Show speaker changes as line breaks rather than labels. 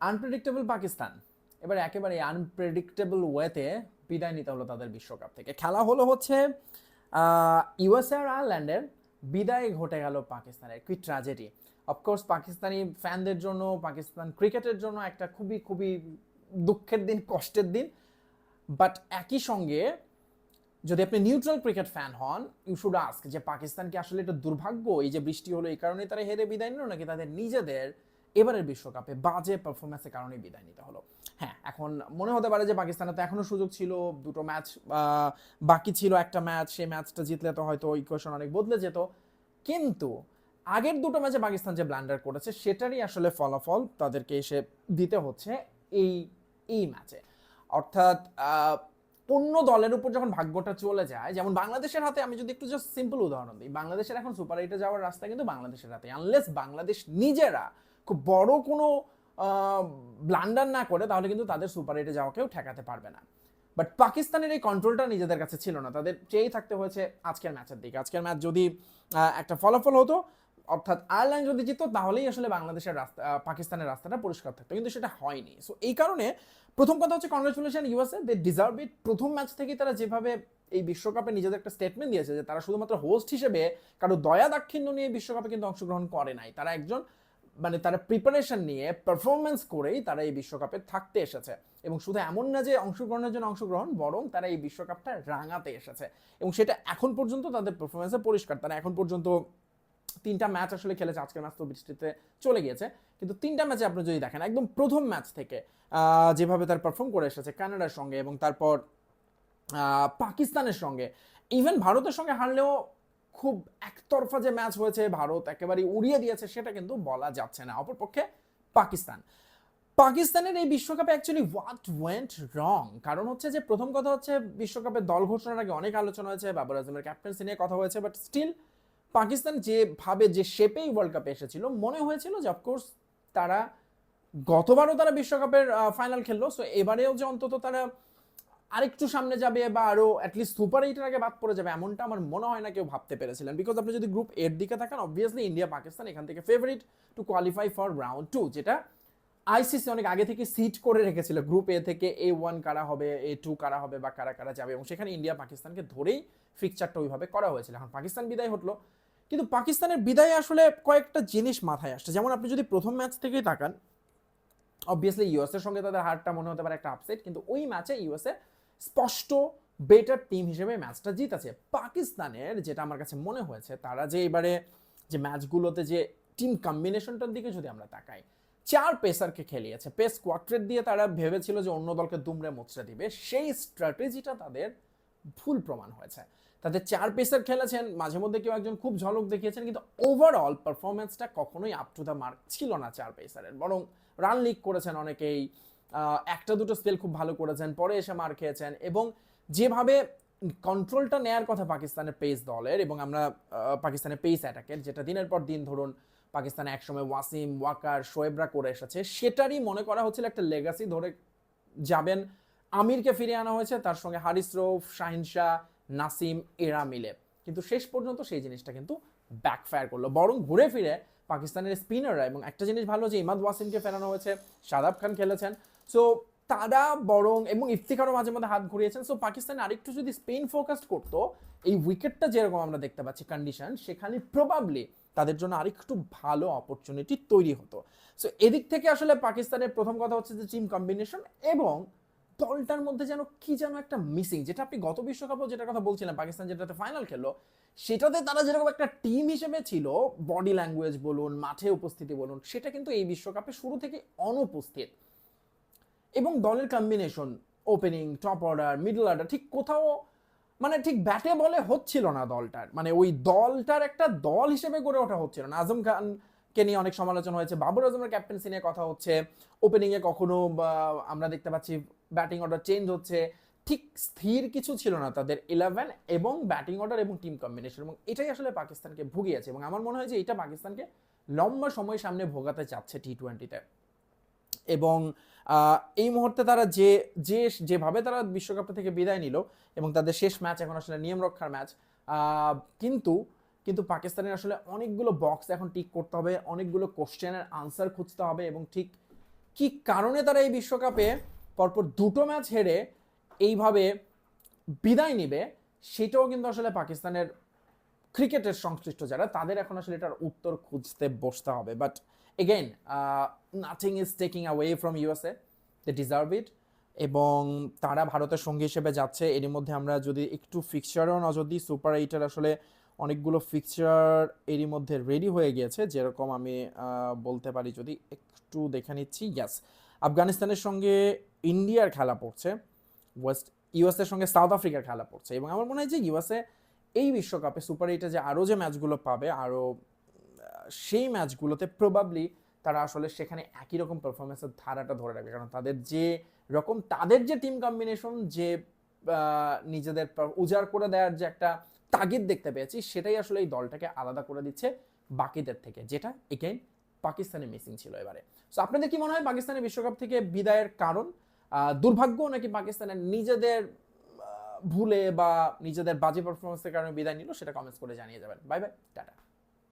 Unpredictable Pakistan. এবার একেবারে unpredictable ওয়েতে বিদায় নিতে হলো তাদের বিশ্বকাপ থেকে। খেলা হলো হচ্ছে ইউএসএ আর আয়ারল্যান্ডের বিদায় ঘটে গেল পাকিস্তানের কি ট্র্যাজেডি অফকোর্স পাকিস্তানি ফ্যানদের জন্য, পাকিস্তান ক্রিকেটের জন্য একটা খুবই খুবই দুঃখের দিন, কষ্টের দিন। বাট একই সঙ্গে, যদি আপনি নিউট্রাল ক্রিকেট ফ্যান হন ইউ শুড আস্ক যে পাকিস্তানকে আসলে এটা দুর্ভাগ্য? এই যে বৃষ্টি হলো, এই কারণে তারা হেরে বিদায় নিল নাকি তাদের নিজেদের এবারের বিশ্বকাপে বাজে পারফরমেন্সের কারণে বিদায় নিতে হলো। হ্যাঁ এখন মনে হতে পারে যে পাকিস্তানের তো এখনও সুযোগ ছিল, দুটো ম্যাচ বাকি ছিল একটা ম্যাচ সেই ম্যাচটা জিতলে তো হয়তো ইকুয়েশন অনেক বদলে যেত। কিন্তু আগের দুটো ম্যাচে পাকিস্তান যে ব্লান্ডার করেছে, সেটারই আসলে ফলাফল তাদেরকে এসে দিতে হচ্ছে এই এই ম্যাচে অর্থাৎ অন্য দলের উপর যখন ভাগ্যটা চলে যায়, যেমন বাংলাদেশের হাতে আমি যদি একটু জাস্ট সিম্পল উদাহরণ দিই, বাংলাদেশের এখন সুপার এইটে যাওয়ার রাস্তা কিন্তু বাংলাদেশের হাতে আনলেস বাংলাদেশ নিজেরা খুব বড় কোনো ব্লান্ডার না করে তাহলে কিন্তু তাদের সুপার এইটে যাওয়াকেও ঠেকাতে পারবে না। বাট পাকিস্তানের এই কন্ট্রোলটা নিজেদের কাছে ছিল না। তাদের চেয়েই থাকতে হয়েছে আজকের ম্যাচের দিকে। আজকের ম্যাচ যদি একটা ফলাফল হতো, অর্থাৎ আয়ারল্যান্ড যদি জিততো, তাহলেই আসলে বাংলাদেশের রাস্তা পাকিস্তানের রাস্তাটা পরিষ্কার থাকতো। কিন্তু সেটা হয়নি। সো এই কারণে প্রথম কথা হচ্ছে congratulation USA they deserve it প্রথম ম্যাচ থেকেই তারা যেভাবে এই বিশ্বকাপে নিজেদের একটা স্টেটমেন্ট দিয়েছে যে তারা শুধুমাত্র হোস্ট হিসেবে কারও দয়া দাক্ষিণ্য নিয়ে বিশ্বকাপে কিন্তু অংশগ্রহণ করে নাই। তারা একজন মানে তারা প্রিপারেশন নিয়ে পারফরমেন্স করেই তারা এই বিশ্বকাপে থাকতে এসেছে। এবং শুধু এমন না যে অংশগ্রহণের জন্য অংশগ্রহণ, বরং তারা এই বিশ্বকাপটা রাঙাতে এসেছে। এবং সেটা এখন পর্যন্ত তাদের পারফরমেন্সে পরিষ্কার। তারা এখন পর্যন্ত তিনটা ম্যাচ আসলে খেলেছে, আজকের ম্যাচ তো বৃষ্টিতে চলে গিয়েছে। কিন্তু তিনটা ম্যাচে আপনি যদি দেখেন, একদম প্রথম ম্যাচ থেকে যেভাবে তার পারফর্ম করে এসেছে কানাডার সঙ্গে এবং তারপর পাকিস্তানের সঙ্গে ইভেন ভারতের সঙ্গে হারলেও খুব একতরফা যে ম্যাচ হয়েছে, ভারত একেবারে উড়িয়ে দিয়েছে, সেটা কিন্তু বলা যাচ্ছে না। অপরপক্ষে পাকিস্তান। পাকিস্তানের এই বিশ্বকাপে অ্যাকচুয়ালি হোয়াট ওয়েন্ট রং কারণ হচ্ছে যে প্রথম কথা হচ্ছে বিশ্বকাপের দল ঘোষণার আগে অনেক আলোচনা হয়েছে, বাবর আজমের ক্যাপ্টেন্সি নিয়ে কথা হয়েছে বাট স্টিল পাকিস্তান যেভাবে, যে শেপেই ওয়ার্ল্ড কাপে এসেছিল, মনে হয়েছিল যে অফকোর্স তারা গতবারও তারা বিশ্বকাপের ফাইনাল খেললো সো এবারেও যে অন্তত তারা আরেকটু সামনে যাবে বা আরও অ্যাটলিস্ট সুপার এইটের আগে বাদ পড়ে যাবে, এমনটা আমার মনে হয় না কেউ ভাবতে পেরেছিলেন। বিকজ আপনি যদি গ্রুপ এর দিকে তাকান অবভিয়াসলি ইন্ডিয়া পাকিস্তান এখান থেকে favourite to qualify for round two যেটা আইসিসি অনেক আগে থেকে সিট করে রেখেছিল। গ্রুপ এ থেকে এ ওয়ান কারা হবে এ টু কারা হবে বা কারা কারা যাবে, এবং সেখানে ইন্ডিয়া পাকিস্তানকে ধরেই ফিকচারটা ওইভাবে করা হয়েছিল। এখন পাকিস্তান বিদায় হলো। কিন্তু পাকিস্তানের বিদায় আসলে কয়েকটা জিনিস মাথায় আসছে। যেমন আপনি যদি প্রথম ম্যাচ থেকেই তাকান অবভিয়াসলি ইউএস এর সঙ্গে তাদের হারটা মনে হতে পারে একটা আপসেট কিন্তু ওই ম্যাচে ইউএসএ স্পষ্ট বেটার টিম হিসেবে ম্যাচটা জিতেছে। পাকিস্তানের, যেটা আমার কাছে মনে হয়েছে, তারা যে এবারে যে ম্যাচগুলোতে যে টিম কম্বিনেশনটার দিকে যদি আমরা তাকাই, চার পেসারকে খেলিয়েছে। পেস কোয়ার্ট্রেট দিয়ে তারা ভেবেছিল যে অন্য দলকে দুমড়ে মোচড়ে দিবে। সেই স্ট্র্যাটেজিটা তাদের ভুল প্রমাণ হয়েছে। তাদের চার পেসার খেলেছেন, মাঝে মধ্যে কেউ একজন খুব ঝলক দেখিয়েছেন, কিন্তু ওভারঅল পারফরমেন্সটা কখনোই আপ টু দ্য মার্ক ছিল না চার পেসারের। বরং রান লিক করেছেন অনেকেই। একটা দুটো স্পেল খুব ভালো করেছেন, পরে এসে মার খেয়েছেন এবং যেভাবে কন্ট্রোলটা নেয়ার কথা পাকিস্তানের পেস দলের এবং আমরা পাকিস্তানের পেস অ্যাটাকের যেটা দিনের পর দিন ধরুন পাকিস্তানে একসময় ওয়াসিম, ওয়াকার, শোয়েবরা করে এসেছে, সেটারই মনে করা হচ্ছিল একটা লেগাসি ধরে যাবেন আমিরকে ফিরিয়ে আনা হয়েছে, তার সঙ্গে হারিস রৌফ, শাহিন শাহ, নাসিম, এরা মিলে। কিন্তু শেষ পর্যন্ত সেই জিনিসটা কিন্তু ব্যাকফায়ার করল। বরং ঘুরে ফিরে পাকিস্তানের স্পিনাররা এবং একটা জিনিস ভালো যে ইমাদ ওয়াসিমকে ফেরানো হয়েছে শাদাব খান খেলেছেন সো তারা বরং এবং ইফতিকারও মাঝে মধ্যে হাত ঘুরিয়েছেন। সো পাকিস্তান আরেকটু যদি স্পেন ফোকাস করতো, এই উইকেটটা যেরকম আমরা দেখতে পাচ্ছি কন্ডিশন সেখানে প্রবাবলি তাদের জন্য আরেকটু ভালো অপরচুনিটি তৈরি হতো। সো এদিক থেকে আসলে পাকিস্তানের প্রথম কথা হচ্ছে যে টিম কম্বিনেশন এবং দলটার মধ্যে যেন কি যেন একটা মিসিং যেটা আপনি গত বিশ্বকাপও যেটা কথা বলছিলেন, পাকিস্তান যেটাতে ফাইনাল খেললো, সেটাতে তারা যেরকম একটা টিম হিসেবে ছিল বডি ল্যাঙ্গুয়েজ বলুন, মাঠে উপস্থিতি বলুন, সেটা কিন্তু এই বিশ্বকাপে শুরু থেকে অনুপস্থিত। এবং দলের combination opening top order middle order ঠিক কোথাও মানে ঠিক ব্যাটে বলে হচ্ছিল না দলটার। মানে ওই দলটার একটা দল হিসেবে গড়ে ওঠা হচ্ছিল না। আজম খানকে নিয়ে অনেক সমালোচনা হয়েছে বাবর আজমের ক্যাপ্টেন্সি নিয়ে কথা হচ্ছে। ওপেনিংয়ে কখনো আমরা দেখতে পাচ্ছি ব্যাটিং অর্ডার চেঞ্জ হচ্ছে। ঠিক স্থির কিছু ছিল না তাদের ইলেভেন এবং ব্যাটিং অর্ডার এবং টিম কম্বিনেশন এবং এটাই আসলে পাকিস্তানকে ভুগিয়েছে। এবং আমার মনে হয় যে এটা পাকিস্তানকে লম্বা সময় সামনে ভোগাতে চাচ্ছে টি টোয়েন্টিতে এবং এই মুহূর্তে তারা যে যে, যেভাবে তারা বিশ্বকাপটা থেকে বিদায় নিল এবং তাদের শেষ ম্যাচ এখন আসলে নিয়ম রক্ষার ম্যাচ কিন্তু কিন্তু পাকিস্তানের আসলে অনেকগুলো বক্স এখন টিক করতে হবে, অনেকগুলো কোশ্চেনের আনসার খুঁজতে হবে এবং ঠিক কি কারণে তারা এই বিশ্বকাপে পরপর দুটো ম্যাচ হেরে এইভাবে বিদায় নিবে, সেটাও কিন্তু আসলে পাকিস্তানের ক্রিকেটের সংশ্লিষ্ট যারা, তাদের এখন আসলে এটার উত্তর খুঁজতে বসতে হবে। But again nothing is taking away from USA they deserve it এবং তারা ভারতের সঙ্গী হিসেবে যাচ্ছে। এর মধ্যে আমরা যদি একটু ফিক্সচারও নজর দিই সুপার এইটার আসলে অনেকগুলো ফিক্সচার এরই মধ্যে রেডি হয়ে গিয়েছে। যেরকম আমি বলতে পারি যদি একটু দেখে নিচ্ছি। ইয়াস আফগানিস্তানের সঙ্গে ইন্ডিয়ার খেলা পড়ছে। ওয়েস্ট ইউএসএর সঙ্গে সাউথ আফ্রিকার খেলা পড়ছে। এবং আমার মনে হয় যে ইউএসএ এই বিশ্বকাপে সুপার এইটে যে আরও যে ম্যাচগুলো পাবে আরও সেই ম্যাচগুলোতে প্রবাবলি তারা আসলে সেখানে একই রকম পারফরমেন্সের ধারাটা ধরে রাখবে। কারণ তাদের যে রকম তাদের যে টিম কম্বিনেশন যে নিজেদের উজাড় করে দেওয়ার যে একটা তাগিদ দেখতে পেয়েছি, সেটাই আসলে এই দলটাকে আলাদা করে দিচ্ছে বাকিদের থেকে, যেটা এগেইন পাকিস্তানে মিসিং ছিল এবারে। সো আপনাদের কি মনে হয় পাকিস্তানের বিশ্বকাপ থেকে বিদায়ের কারণ? দুর্ভাগ্য নাকি পাকিস্তানের নিজেদের ভুলে বা নিজেদের বাজে পারফরমেন্সের কারণে বিদায় নিল, সেটা কমেন্টস করে জানিয়ে যাবেন। Bye bye tata.